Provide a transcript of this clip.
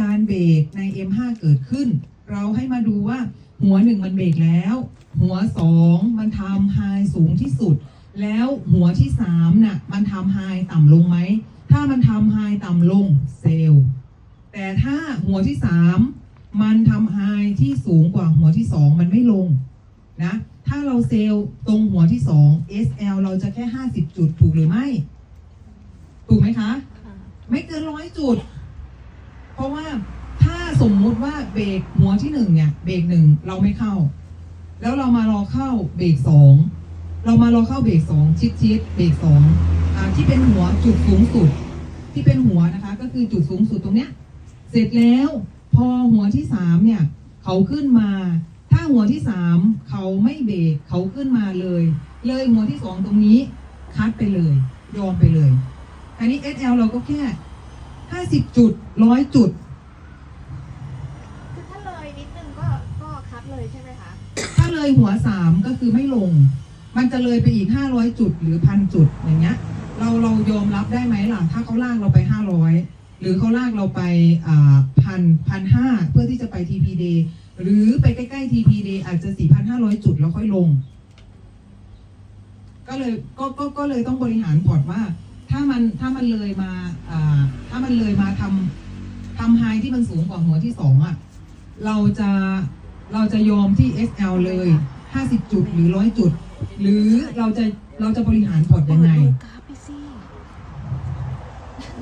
การเบรกใน M5 เกิดขึ้น เราให้มาดูว่าหัวหนึ่งมันเบรกแล้ว หัวสองมันทำไฮสูงที่สุด แล้วหัวที่สามน่ะมันทำไฮต่ำลงไหม ถ้ามันทำไฮต่ำลงเซลล์แต่ถ้าหัวที่สามมันทำไฮที่สูงกว่าหัวที่สองมันไม่ลงนะถ้าเราเซลล์ตรงหัวที่สอง SL เราจะแค่ 50 จุดถูกหรือไม่ ถูกไหมคะ ไม่เกินร้อยจุด ราะว่าถ้าสมมุติว่าเบรกหัวที่หนึ่งเนี่ยเบรกหนึ่งเราไม่เข้า แล้วเรามารอเข้าเบรกสองเรามารอเข้าเบรกสองชิดชิดๆเบรกสองที่เป็นหัวจุดสูงสุด ที่เป็นหัวนะคะ ก็คือจุดสูงสุดตรงเนี้ยเสร็จแล้วพอหัวที่สามเนี่ย เขาขึ้นมา ถ้าหัวที่สามเขาไม่เบรกเขาขึ้นมาเลย เลยหัวที่สองตรงนี้คัดไปเลย ยอมไปเลยอันนี้ SL เราก็แค่ ห้าสิบจุดร้อยจุด คือถ้าเลยนิดนึงก็ก็คัดเลยใช่ไหมคะ ถ้าเลยหัวสามก็คือไม่ลง มันจะเลยไปอีกห้าร้อยจุดหรือพันจุดอย่างเงี้ย เราเรายอมรับได้ไหมล่ะ ถ้าเขาลากเราไปห้าร้อยหรือเขาลากเราไปอ่าพันพันห้าเพื่อที่จะไป TPD หรือไปใกล้ๆ TPD อาจจะสี่พันห้าร้อยจุดแล้วค่อยลง ก็เลยก็ก็ก็เลยต้องบริหารพอร์ตว่า ถ้ามันถ้ามันเลยมาถ้ามันเลยมาทำทำไฮที่มันสูงกว่าหัวที่สองอะเราจะเราจะยอมที่ SL เลย 50 จุดหรือ 100 จุด หรือเราจะเราจะบริหารพอร์ตยังไง